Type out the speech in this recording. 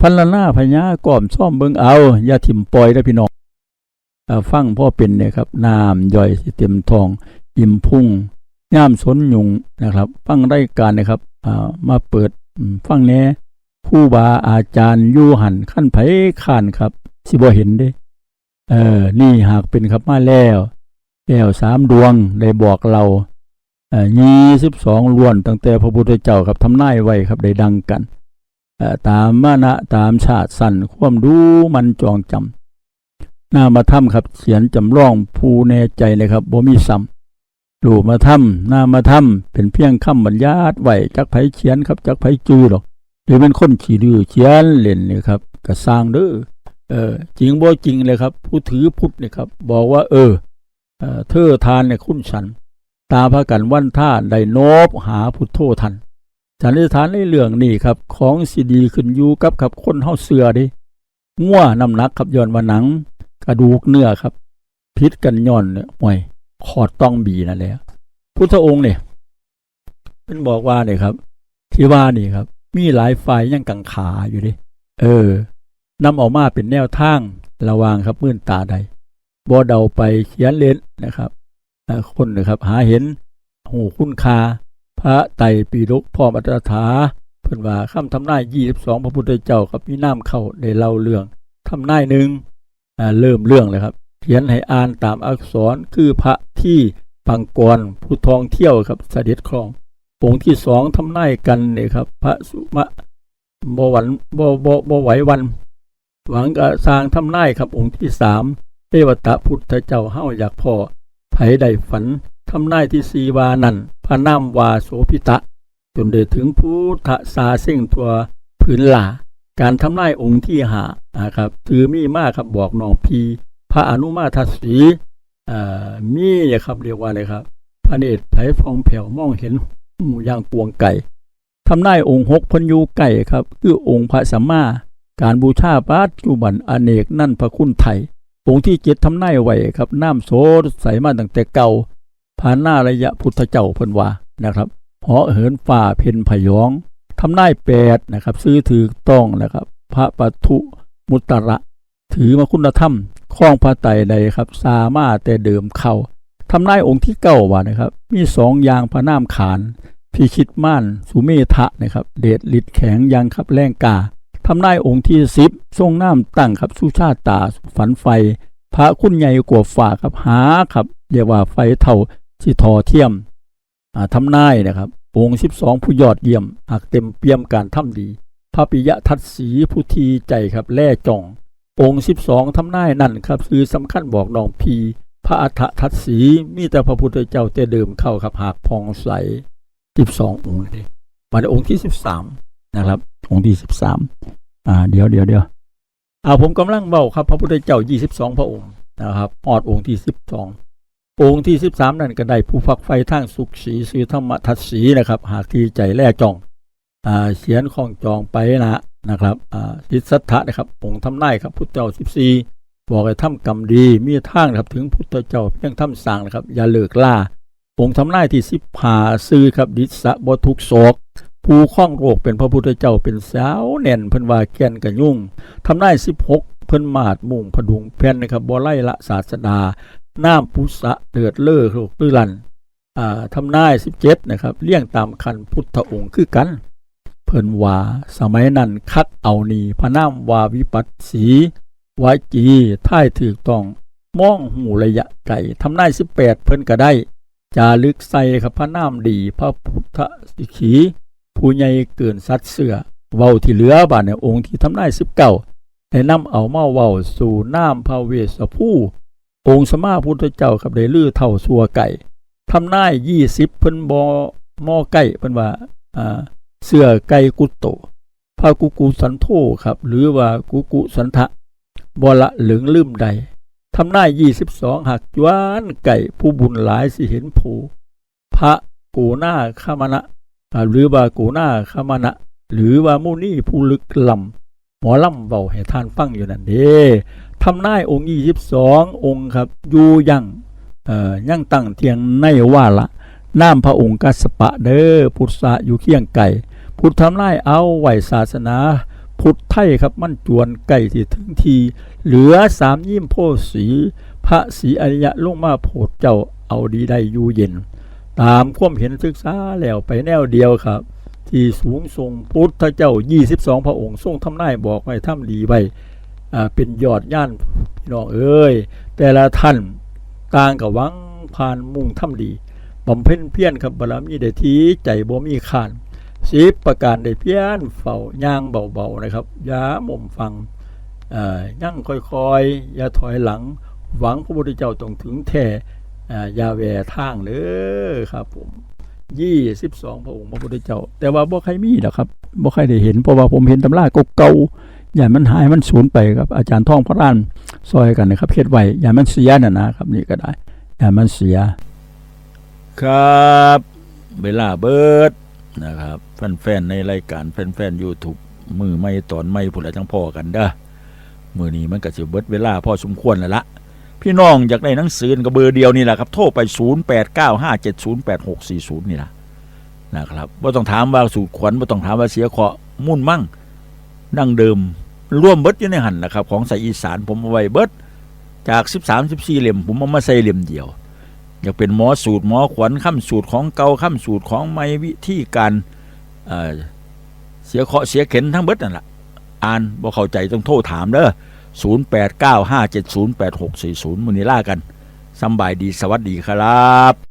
พันละหน้าพญาก่อมซ่อมเบิงเอาอย่าถิ่มปล่อยนะพี่น้องฟังพ่อเป็นเนี่ยครับน้ำย่อยเต็มทอง อิ่มพุ่งย่ามสนยุงนะครับ ฟังรายการนะครับมาเปิดฟังแน่ผู้บาอาจารย์ยู่หันขั้นไผ่ขานครับ สิบ่เห็นเด้ เออ นี่หากเป็นครับมาแล้วแก้วสามดวงได้บอกเรายี่สิบสองล้วนตั้งแต่พระพุทธเจ้าครับทำนายไว้ครับได้ดังกัน ตามมานะตามชาติสั้นความดูมันจองจำหน้ามาถ้ำครับเขียนจำลองผู้แน่ใจเลยครับบ่มีซ้ำรูมาถ้ำหน้ามาถ้ำเป็นเพียงคำบรรยาทไหวจักไผเขียนครับจักไผจือหรอกหรือเป็นคนขี้ดื้อเขียนเล่นเนี่ยครับก็สร้างเด้อเออจริงบ่จริงเลยครับ ผู้ถือพุทธเนี่ยครับ บอกว่า เออเธอทานเนี่ยคุณฉัน ตาพากันวันท่าได้โนบหาพุทโธทัน สันนิษฐานในเรื่องนี้ครับ ของสิดีขึ้นอยู่กับครับคนเฮาเสือดิง่วน้ำหนักครับย้อนว่าหนัง กระดูกเนื้อครับพิษกันย้อนเนี่ยห่วยขอดต้องบีนั่นแหละพุทธองค์เนี่ยเป็นบอกว่าเนี่ยครับ ที่ว่านี่ครับ มีหลายฝ่ายยังกังขาอยู่ดิเออนำออกมาเป็นแนวทางระวางครับมื่นตาใดบ่เดาไปเขียนเล่นนะครับคนนะครับ หาเห็นหูคุณคา พระไตรปีฎกพ่อมัตถถาเพิ่นว่าคำทำนาย22 พระพุทธเจ้ากับมีน้ำเข้าได้เล่าเรื่องทำนายหนึ่งเริ่มเรื่องเลยครับเขียนให้อ่านตามอักษรคือพระที่ปังกรผู้ทองเที่ยวครับเสด็จครององค์ที่สองทำนายกันเนี่ยครับ พระสุมาบวันบ่บ่บ่ไหววัน หวังกะสร้างทำนายครับองค์ที่สามเทวตะพุทธเจ้าเฮาอยากพ่อไผได้ฝันทำนายที่สีวานั่น ระนามวาโสพิตะ จนได้ถึงพุทธสาเส้งตัวผืนหลาการทำนายองค์ที่หานะครับถือมีมากครับบอกน้องพีพระอนุมาทัศสีเอ่อมีครับเรียกว่าอะไรครับ พระเนตรไผ่ฟองแผ่วมองเห็นหมูย่างปวงไก่ทำนายองค์หกพันยูไก่ครับ คือองค์พระสัมมา การบูชาปัจจุบันอเนกนั่นพระคุณไทย องค์ที่เจ็ดทำนายไว้ครับน้ำโสใสมาตั้งแต่เก่า ผานหน้าระยะพุทธเจ้าเพิ่นว่านะครับเหาะเหินฝ่าเพนพยองทำนายแปดนะครับ ซื้อถือต้องนะครับ พระปัทุมุตระ ถือมาคุณธรรมข้องพระไตรใดครับ สามารถแต่เดิมเข้าทำนายองค์ที่เก้าว่านะครับ มีสองอย่างพระนามขานพิชิตม่านสุเมธะนะครับ เดชฤทธิ์แข็งยังครับแรงกาทำนายองค์ที่สิบทรงน้ำตั้งครับสุชาติตาฝันไฟ พระคุณใหญ่กว่าฝ่าครับหาครับเรียกว่าไฟเท่า สิทอเทียมอ่าทำนายนะครับองค์สิบสองผู้ยอดเยี่ยมหากเต็มเปี่ยมการทำดีพระปิยะทัศสีผู้ทีใจครับแล่จ่ององค์สิบสองทำนายนั่นครับคือสำคัญบอกน้องพีพระอัฏฐทัศสีมีแต่พระพุทธเจ้าแต่เดิมเข้าครับหากพองใสสิบสององค์เลยมาในองค์ที่สิบสามนะครับองค์ที่สิบสามอ่าเดี๋ยวเดี๋ยวเดี๋ยวอ่าผมกำลังเบาครับ พระพุทธเจ้า22พระองค์นะครับออดองค์ที่12อง ค์ที่ 13 นั่นก็ได้ผู้ฟักไฟทางสุขสีซื้อธรรมทัศสีนะครับ หากที่ใจแล่จองอ่าเขียนของจองไปนะนะครับอ่าทิสัทธะนะครับองค์ทำนายครับพุทธเจ้า 14 บอกให้ทำกรรมดีมีทางนะครับถึงพุทธเจ้าเพียงทำสั่งนะครับ อย่าเลิกล่า องค์ทำนายที่10ผาซื้อครับดิสะบทุกโศกผู้คล้องโรคเป็นพระพุทธเจ้าเป็นสาวแน่นเพิ่นว่าแก่นกะยุ่งทำได้สิบหกเพิ่นมาดมุ่งพดุงแผ่นนะครับบ่ไล่ละศาสดา น้ำพุสะเดือดเล่อโรคตื้อลันอ่าทำได้สิบเจ็ดนะครับเลี่ยงตามคันพุทธองค์คือกัน เพิ่นว่าสมัยนั้นคัดเอานีพระนามวาวิปัสสีวาจีท่ายถือต้องมองหูระยะไก่ทำได้สิบแปดเพิ่นก็ได้ จารึกใส่ครับพระนามดีพระพุทธสิขีผู้ใหญ่เกินสัตว์เสือเว้าที่เหลือบาดในองค์ที่ทำนายสิบเก้าได้นำเอามาเว้าสู่น้ำพระเวสสผู้ องค์สมมาพุทธเจ้าครับได้ลือเท่าสัวไก่ทำนายยี่สิบเพิ่นบอมอไก่เพิ่นว่าอ่าเสือไก่กุตโตพระกุกุสันโธครับ หรือว่ากุกุสันทะบละเหลืองลืมใดทำนายยี่สิบสองหักจวนไก่ผู้บุญหลายสิเห็นผูพระกูหน้าขามณะหรือว่ากูหน้าขามานะหรือว่ามูนี่ผู้ลึกลำหมอลำเบาให้ท่านฟังอยู่นั่นเด้ ทำนายองค์ยี่สิบสององค์ครับอยู่ยังยังตั้งเทียงในว่าละน้ำพระองค์กัสปะเด้อพุทธะอยู่เคียงไก่พุทธทำนายเอาไหวศาสนา พุทธไทยครับมั่นจวนไก่ที่ถึงที เหลือสามยิ้มโพสีพระศรีอริยะลงมาโพดเจ้าเอาดีได้อยู่เย็น ตามความเห็นศึกษาแล้วไปแนวเดียวครับ ที่สูงทรงพุทธเจ้า 22 พระองค์ทรงทำนายบอกไว้ทำดีไว้ เป็นยอดย่านพี่น้องเอ้ยแต่ละท่านต่างกับวังผ่านมุ่งทำดีบำเพ็ญเพียรครับบารมีได้ทีใจบ่มีขานสิบประการได้เพียรเฝ้าย่างเบาๆนะครับอย่าหม่มฟังอ่าย่างค่อยๆ อย่าถอยหลัง หวังพระพุทธเจ้าต้องถึงแท้อ่าอย่าแหวทางเด้อครับผมยี่สิบสองพระองค์พระพุทธเจ้า แต่ว่าบ่ใครมีนะครับบ่ใครได้เห็นเพราะว่าผมเห็นตำราเก่าๆ อย่ามันหายมันสูญไปครับอาจารย์ท่องพระรานซอยกันนะครับเฮ็ดไว้อย่ามันเสียน่ะนะครับนี่ก็ได้อย่ามันเสีย ครับ เวลาเบิดนะครับแฟนๆในรายการแฟนๆ YouTube มือไม่ตอนไม่พุ่นละจังพ่อกันเด้อมือนี้มันก็สิเบิดเวลาพอสมควรแล้วละพี่น้องอยากได้หนังสือก็เบอร์เดียวนี่แหละครับ โทรไป 0895708640 นี่ล่ะนะครับบ่ต้องถามว่าสูตรขวัญบ่ต้องถามว่าเสียเคราะห์มุ่นมั่ง ดั้งเดิมร่วมเบิดอยู่ในหันนะครับ ของสายอีสานผมเอาไว้เบิดจาก 13 14 เล่มผมเอามาใส่เล่มเดียว อยากเป็นหมอสูตรหมอขวัญข้ามสูตรของเก่าข้ามสูตรของใหม่วิธีการเเสียเคาะเสียเข็นทั้งเบิดนั่นแหละอ่านบ่เข้าใจต้องโทรถามเด้อ0 8 9 5 7 0 8 6 4 0มือนี้ล่ากันสบายดีสวัสดีครับ